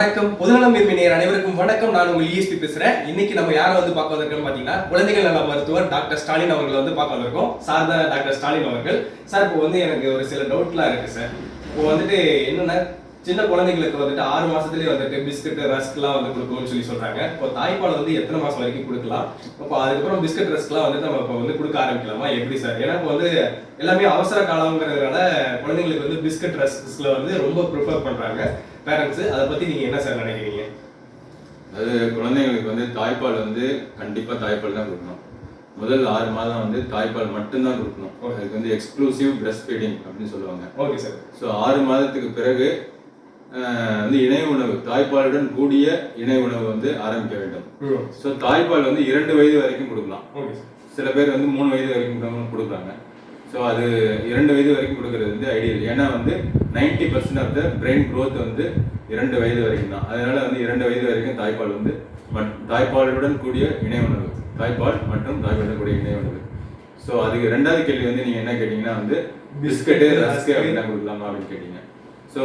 வணக்கம். பொதுநலம் விரும்பினர் அனைவருக்கும் வணக்கம். நான் உங்கள் இஎஸ்பி பேசுறேன். இன்னைக்கு நம்ம யாரை வந்து பார்க்க வந்திருக்கோம் பாத்தீங்கன்னா குழந்தைகள் நல மருத்துவர் டாக்டர் ஸ்டாலின் அவர்களை வந்து பார்க்க வந்திருக்கோம். சார் தான் டாக்டர் ஸ்டாலின் அவர்கள். சார் இப்போ வந்து எனக்கு ஒரு சில டவுட்லாம் இருக்கு சார். இப்போ வந்துட்டு என்னன்னா சின்ன குழந்தைங்களுக்கு வந்துட்டு ஆறு மாசத்துலயே வந்துட்டு பிஸ்கட் ரஸ்க்லாம் வந்து கொடுக்கணும்னு சொல்லி சொல்றாங்க. இப்போ தாய்ப்பால் வந்து எத்தனை மாசம் வரைக்கும் கொடுக்கலாம்? இப்போ அதுக்கப்புறம் பிஸ்கட் ரஸ்க்லாம் வந்து நம்ம இப்போ வந்து கொடுக்க ஆரம்பிக்கலாமா? எப்படி சார் ஏன்னா இப்போ வந்து எல்லாமே அவசர காலங்கிறதுனால குழந்தைங்களுக்கு வந்து பிஸ்கட் ரஸ்க்ஸ்ல வந்து ரொம்ப ப்ரிஃபர் பண்றாங்க. பேரண்ட்ஸ் அதை பத்தி நீங்க என்ன சார் நினைக்கிறீங்க? அது குழந்தைங்களுக்கு வந்து தாய்ப்பால் வந்து கண்டிப்பா தாய்ப்பால் தான் கொடுக்கணும். முதல் ஆறு மாதம் வந்து தாய்ப்பால் மட்டும்தான் கொடுக்கணும். அதுக்கு வந்து எக்ஸ்க்ளூசிவ் பிரஸ்ட் ஃபீடிங் அப்படின்னு சொல்லுவாங்க. ஓகே சார் ஸோ ஆறு மாதத்துக்கு பிறகு வந்து இணை உணவு தாய்ப்பாலுடன் கூடிய இணை உணவு வந்து ஆரம்பிக்க வேண்டும். ஸோ தாய்ப்பால் வந்து இரண்டு வயது வரைக்கும் கொடுக்கலாம். சில பேர் வந்து மூணு வயது வரைக்கும் கூட கொடுக்குறாங்க. ஸோ அது இரண்டு வயது வரைக்கும் கொடுக்கறது வந்து ஐடியல் ஏன்னா வந்து ninety percent of the brain growth வந்து இரண்டு வயது வரைக்கும் தான். அதனால வந்து இரண்டு வயது வரைக்கும் தாய்ப்பால் வந்து தாய்ப்பாலுடன் கூடிய இணை உணவு. தாய்ப்பால் மற்றும் தாய்ப்பாலுடன் கூடிய இணை உணவு. ஸோ அதுக்கு ரெண்டாவது கேள்வி வந்து நீங்க என்ன கேட்டீங்கன்னா வந்து பிஸ்கட்டு ரஸ்க்கு. அப்படின்னா கொடுக்கலாமா அப்படின்னு கேட்டீங்க. ஸோ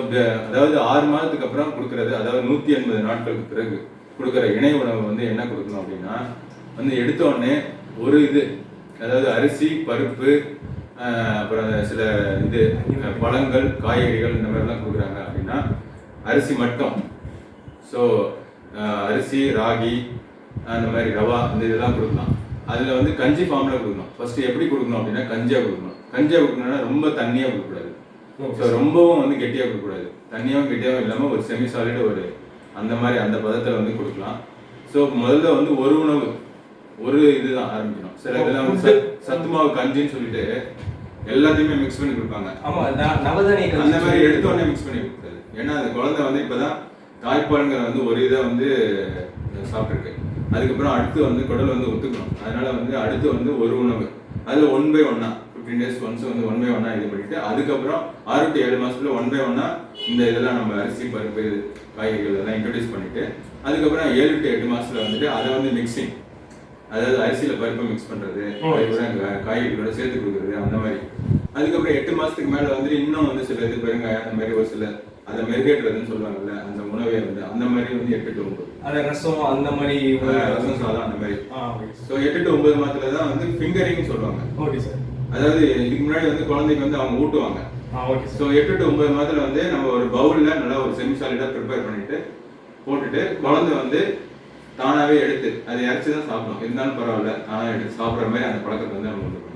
அதாவது ஆறு மாதத்துக்கு அப்புறம் கொடுக்கறது அதாவது நூற்றி எண்பது நாட்களுக்கு பிறகு கொடுக்குற இணை உணவு வந்து என்ன கொடுக்கணும் அப்படின்னா வந்து எடுத்தோடனே ஒரு இது அதாவது அரிசி பருப்பு அப்புறம் சில இது பழங்கள் காய்கறிகள் இந்த மாதிரிலாம் கொடுக்குறாங்க அப்படின்னா அரிசி மட்டும். ஸோ அரிசி ராகி அந்த மாதிரி ரவா இந்த இதெல்லாம் கொடுக்கலாம். அதில் வந்து கஞ்சி ஃபார்மில் கொடுக்கணும். ஃபஸ்ட்டு எப்படி கொடுக்கணும் அப்படின்னா கஞ்சியாக கொடுக்கணும். கஞ்சியாக கொடுக்கணும்னா ரொம்ப தண்ணியாக கொடுக்கக்கூடாது. ஸோ ரொம்பவும் வந்து கெட்டியாக கொடுக்கக்கூடாது. தண்ணியாகவும் கெட்டியாகவும் இல்லாமல் ஒரு செமி சாலிட் ஒரு அந்த மாதிரி அந்த பதத்தில் வந்து கொடுக்கலாம். ஸோ முதல்ல வந்து ஒரு உணவு ஒரு இதுதான் ஆரம்பிக்கணும். சில இதெல்லாம் வந்து சத்- சத்து மாவு கஞ்சின்னு சொல்லிட்டு எல்லாத்தையுமே மிக்ஸ் பண்ணி கொடுப்பாங்க. அந்த மாதிரி எடுத்த உடனே மிக்ஸ் பண்ணி கொடுத்தாரு ஏன்னா அந்த குழந்தை வந்து இப்பதான் தாய்ப்பாலுங்கிற வந்து ஒரு இதை வந்து சாப்பிட்டுருக்கு. அதுக்கப்புறம் அடுத்து வந்து குடல் வந்து ஒத்துக்கணும். அதனால வந்து அடுத்து வந்து ஒரு உணவு. அதுல ஒன் பை ஒன்னா ஃபிஃப்டீன் டேஸ் ஒன்ஸ் வந்து ஒன் பை ஒன்னா இது பண்ணிட்டு அதுக்கப்புறம் ஆறு டு ஏழு மாசத்துல ஒன் பை ஒன்னா இந்த இதெல்லாம் நம்ம அரிசி பருப்பு காய்கறிகள் எல்லாம் இன்ட்ரடியூஸ் பண்ணிட்டு அதுக்கப்புறம் ஏழு டு எட்டு மாசத்துல வந்துட்டு அதை வந்து மிக்சிங் அதாவது அரிசியில பருப்பை மிக்ஸ் கா- காய்கறிகளோட சேர்த்து கொடுக்குறது அந்த மாதிரி. அதுக்கப்புறம் எட்டு மாசத்துக்கு மேல வந்து இன்னும் வந்து சில இது பெருங்காயம் அந்த மாதிரி ஒரு சில அதை மெருகேற்றுறதுன்னு சொல்லுவாங்கல்ல அந்த உணவை வந்து அந்த மாதிரி வந்து எட்டு டு ஒன்பது. அந்த ரசம் அந்த மாதிரி ரசம் சாதம் அந்த மாதிரி. ஸோ எட்டு டு ஒன்பது மாசத்துல தான் வந்து ஃபிங்கரிங் சொல்லுவாங்க. Okay sir. அதாவது இதுக்கு முன்னாடி வந்து குழந்தைக்கு வந்து அவங்க ஊட்டுவாங்க ஸோ எட்டு டு ஒன்பது மாதத்துல வந்து நம்ம ஒரு பவுல்ல நல்லா ஒரு செமி சாலிடா ப்ரிப்பேர் பண்ணிட்டு போட்டுட்டு குழந்தை வந்து தானாவே எடுத்து அதை இறச்சி தான் சாப்பிடும் இருந்தாலும் பரவாயில்ல தானா எடுத்து சாப்பிடுற மாதிரி அந்த பழக்கத்தை வந்து.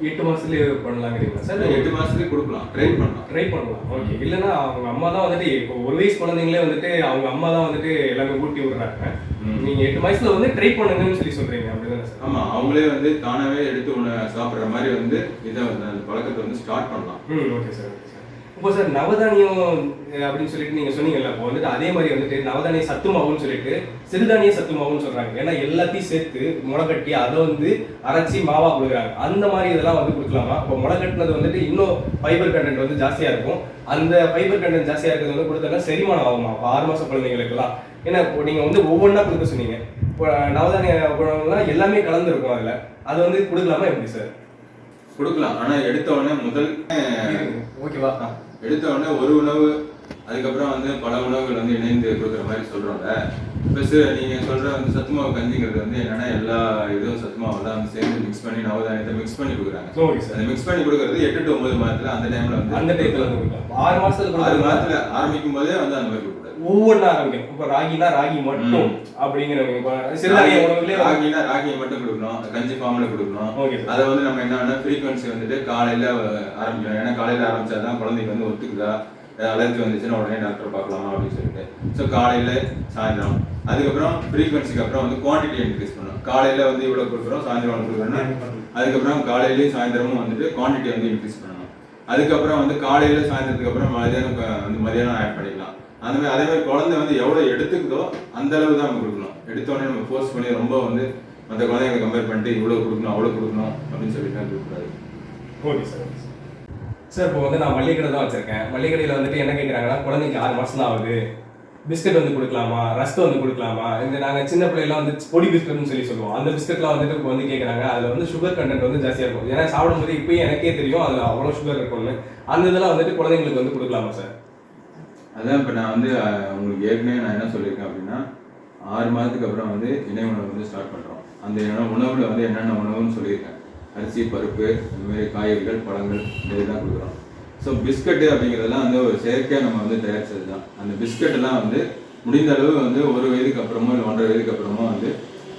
எட்டு மாசத்துலயே பண்ணலாங்கிறீங்களா சார்? எட்டு மாசத்துலயே கொடுக்கலாம். ட்ரெயின் பண்ணலாம். ட்ரை பண்ணலாம். ஓகே இல்லைன்னா அவங்க அம்மா தான் வந்துட்டு இப்போ ஒரு வயசு குழந்தைங்களே வந்துட்டு அவங்க அம்மா தான் வந்துட்டு எல்லாமே ஊட்டி விடுறாங்க. ம். நீங்க எட்டு வயசுல வந்து ட்ரை பண்ணுங்கன்னு சொல்லி சொல்றீங்க. அப்படிதானே சார்? ஆமா அவங்களே வந்து தானாவே எடுத்து உண சாப்பிடுற மாதிரி வந்து இதை வந்து அந்த பழக்கத்தை வந்து ஸ்டார்ட் பண்ணலாம். ம் ஓகே சார் ஓகே சார் இப்போ சார் நவதானியம் அப்படின்னு சொல்லிட்டு நீங்க சொன்னீங்கல்ல இப்போ வந்துட்டு அதே மாதிரி வந்துட்டு நவதானிய சத்து மாவுன்னு சொல்லிட்டு சிறுதானிய சத்து மாவுன்னு சொல்றாங்க. ஏன்னா எல்லாத்தையும் சேர்த்து முளைக்கட்டி அதை வந்து அரைச்சி மாவா கொடுக்குறாங்க. அந்த மாதிரி இதெல்லாம் வந்து கொடுக்கலாமா? இப்போ முளைக்கட்டினது வந்துட்டு இன்னும் ஃபைபர் கண்டென்ட் வந்து ஜாஸ்தியா இருக்கும். அந்த ஃபைபர் கண்டென்ட் ஜாஸ்தியா இருக்கிறது வந்து கொடுத்தோம்னா செரிமானம் ஆகுமா? இப்போ ஆறு மாச குழந்தைங்களுக்குலாம் ஏன்னா இப்போ நீங்க வந்து ஒவ்வொன்றா கொடுக்க சொன்னீங்க. இப்போ நவதானிய உணவுலாம் எல்லாமே கலந்துருக்கும் அதுல. அது வந்து கொடுக்கலாமா எப்படி சார்? கொடுக்கலாம். ஆனா எடுத்த உடனே முதல் ஓகேவா? எடுத்த உடனே ஒரு உணவு அதுக்கப்புறம் வந்து பல உணவுகள் வந்து இணைந்து கொடுக்குற மாதிரி சொல்றோம்ல ப்ளஸ் நீங்க சொல்ற வந்து சத்துமாவு கஞ்சிங்கிறது வந்து என்னன்னா எல்லா இதுவும் சத்துமாவெல்லாம் வந்து சேர்ந்து மிக்ஸ் பண்ணி நவதானியத்தை மிக்ஸ் பண்ணி கொடுக்குறாங்க. அந்த மிக்ஸ் பண்ணி கொடுக்கறது எட்டு டு ஒன்பது மாதத்துல அந்த டைம்ல வந்து அந்த டைத்துல ஆறு மாசத்துல ஆறு மாதத்துல ஆரம்பிக்கும் போதே வந்து அந்த மாதிரி ஒவ்வொன்றா ஆரம்பிக்கும் இப்போ ராகினா ராகி மட்டும் அப்படிங்கிற சிறுதானிய உணவுகளே ராகினா ராகியை மட்டும் கொடுக்கணும். கஞ்சி ஃபார்ம்ல கொடுக்கணும். ஓகே அதை வந்து நம்ம என்னன்னா ஃப்ரீக்வன்சி வந்துட்டு காலையில ஆரம்பிக்கணும். ஏன்னா காலையில ஆரம்பிச்சாதான் குழந்தைக்கு வந்து ஒத்துக்குதா? அலர்ஜி வந்துச்சுன்னா உடனே டாக்டர் பார்க்கலாமா அப்படின்னு சொல்லிட்டு. ஸோ காலையில சாயந்தரம். அதுக்கப்புறம் ஃப்ரீக்வன்சிக்கு அப்புறம் வந்து குவான்டிட்டி இன்க்ரீஸ் பண்ணணும். காலையில வந்து இவ்வளவு கொடுக்குறோம் சாயந்தரம் கொடுக்குறோம்னா அதுக்கப்புறம் காலையிலயும் சாயந்தரமும் வந்துட்டு குவான்டிட்டி வந்து இன்க்ரீஸ் பண்ணணும். அதுக்கப்புறம் வந்து காலையில சாயந்தரத்துக்கு அப்புறம் மதியானம் வந்து மதியானம் ஆட் பண்ணிக்கலாம் அந்த மாதிரி அதே மாதிரி குழந்தை வந்து எவ்வளோ எடுத்துக்குதோ அந்த அளவு தான் நம்ம கொடுக்கணும். எடுத்தோடனே நம்ம ஃபோர்ஸ் பண்ணி ரொம்ப வந்து மற்ற குழந்தைங்களை கம்பேர் பண்ணிட்டு இவ்வளோ கொடுக்கணும் அவ்வளோ கொடுக்கணும் அப்படின்னு சொல்லிட்டு கொடுக்கக்கூடாது okay sir okay sir. Sir இப்போ வந்து நான் மல்லிகடை கடை தான் வச்சிருக்கேன். மல்லிகடையில் வந்துட்டு என்ன கேட்குறாங்கன்னா குழந்தைக்கு ஆறு மாதம் தான் ஆகுது. பிஸ்கட் வந்து கொடுக்கலாமா? ரஸ்க் வந்து கொடுக்கலாமா? இந்த நாங்கள் சின்ன பிள்ளைலாம் வந்து பொடி பிஸ்கட்னு சொல்லி சொல்லுவோம். அந்த பிஸ்கட்லாம் வந்துட்டு இப்போ வந்து கேட்குறாங்க அதில் வந்து சுகர் கண்டென்ட் வந்து ஜாஸ்தியாக இருக்கும். ஏன்னா சாப்பிடும்போது இப்போயும் எனக்கே தெரியும் அதில் அவ்வளோ சுகர் இருக்கும்னு. அந்த இதெல்லாம் வந்துட்டு குழந்தைங்களுக்கு வந்து கொடுக்கலாமா சார்? அதான் இப்போ நான் வந்து உங்களுக்கு ஏற்கனவே நான் என்ன சொல்லியிருக்கேன் அப்படின்னா ஆறு மாதத்துக்கு அப்புறம் வந்து இணை உணவு வந்து ஸ்டார்ட் பண்ணுறோம் அந்த உணவில் வந்து என்னென்ன உணவுன்னு சொல்லியிருக்கேன். அரிசி பருப்பு இந்த மாதிரி காய்கறிகள் பழங்கள் இந்த இதெல்லாம் கொடுக்குறோம். ஸோ பிஸ்கட்டு அப்படிங்கிறதெல்லாம் வந்து ஒரு செயற்கையாக நம்ம வந்து தயாரிச்சது தான் அந்த பிஸ்கட்டெல்லாம் வந்து முடிந்த அளவு வந்து ஒரு வயதுக்கு அப்புறமோ இல்லை ஒன்றரை வயதுக்கு அப்புறமோ வந்து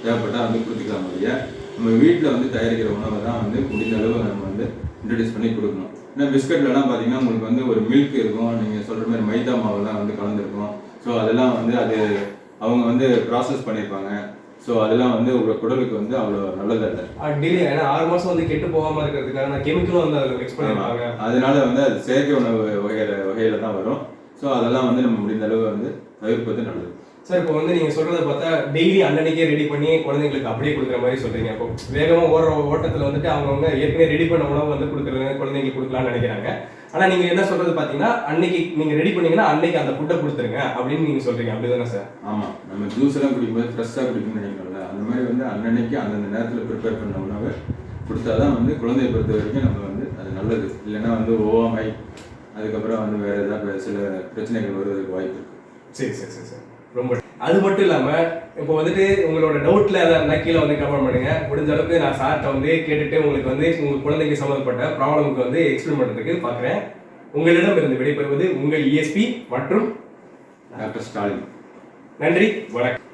தேவைப்பட்டால் வந்து கொடுத்துக்கலாம் இல்லையா நம்ம வீட்டில் வந்து தயாரிக்கிற உணவை தான் வந்து முடிந்த அளவு நம்ம வந்து இன்ட்ரடியூஸ் பண்ணி கொடுக்கணும். ஏன்னா பிஸ்கட்லலாம் பார்த்தீங்கன்னா உங்களுக்கு வந்து ஒரு மில்க் இருக்கும். நீங்கள் சொல்கிற மாதிரி மைதா மாவுலாம் வந்து கலந்துருக்கும். ஸோ அதெல்லாம் வந்து அது அவங்க வந்து ப்ராசஸ் பண்ணியிருப்பாங்க ஸோ அதெல்லாம் வந்து உங்கள் குடலுக்கு வந்து அவ்வளோ நல்லதல்ல. டெய்லி ஏன்னா ஆறு மாசம் வந்து கெட்டு போகாம இருக்கிறதுக்கான கெமிக்கலும் வந்து அதில் மிக்ஸ் பண்ணிருப்பாங்க. அதனால வந்து அது செயற்கை உணவு வகையில வகையில தான் வரும். ஸோ அதெல்லாம் வந்து நம்ம முடிந்த அளவு வந்து தவிர்ப்பது நல்லது. சார் இப்போ வந்து நீங்க சொல்றத பார்த்தா டெய்லி அன்னன்னைக்கே ரெடி பண்ணி குழந்தைங்களுக்கு அப்படியே கொடுக்குற மாதிரி சொல்றீங்க. இப்போ வேகமா ஓடுற ஓட்டத்துல வந்துட்டு அவங்கவுங்க ஏற்கனவே ரெடி பண்ண உணவு வந்து கொடுக்குறது குழந்தைங்களுக்கு கொடுக்கலாம்னு நினைக்கிறாங்க. ஆனா நீங்க என்ன சொல்றது பாத்தீங்கன்னா அன்னைக்கு நீங்க ரெடி பண்ணீங்கன்னா அன்னைக்கு அந்த ஃபுட்டை கொடுத்துருங்க அப்படின்னு நீங்க சொல்றீங்க. அப்படிதானே சார்? ஆமாம் நம்ம ஜூஸ் எல்லாம் குடிக்கும்போது ஃப்ரெஷ்ஷாக குடிக்கணும்னு நினைக்கிறோம்ல. அந்த மாதிரி வந்து அன்னன்னைக்கு அந்தந்த நேரத்தில் ப்ரிப்பேர் பண்ண உணவை கொடுத்தாதான் வந்து குழந்தையை பொறுத்த வரைக்கும் நம்ம வந்து அது நல்லது. இல்லைன்னா வந்து ஓவாமை அதுக்கப்புறம் வந்து வேற ஏதாவது சில பிரச்சனைகள் வருவதற்கு வாய்ப்பு இருக்கு. சரி சரி சரி சரி. ரொம்ப அது மட்டும் இல்லாம இப்போ வந்துட்டு உங்களோட டவுட்ல எதாவது கீழே வந்து கமெண்ட் பண்ணுங்க. முடிஞ்ச அளவுக்கு நான் சார்ட்ட வந்து கேட்டுட்டு உங்களுக்கு வந்து உங்க குழந்தைக்கு சம்மந்தப்பட்ட ப்ராப்ளமுக்கு வந்து எக்ஸ்பிளைன் பண்றதுக்கு பாக்குறேன். உங்களிடம் இருந்து விடைபெறுவது உங்கள் இஎஸ்பி மற்றும் டாக்டர் ஸ்டாலின். நன்றி வணக்கம்.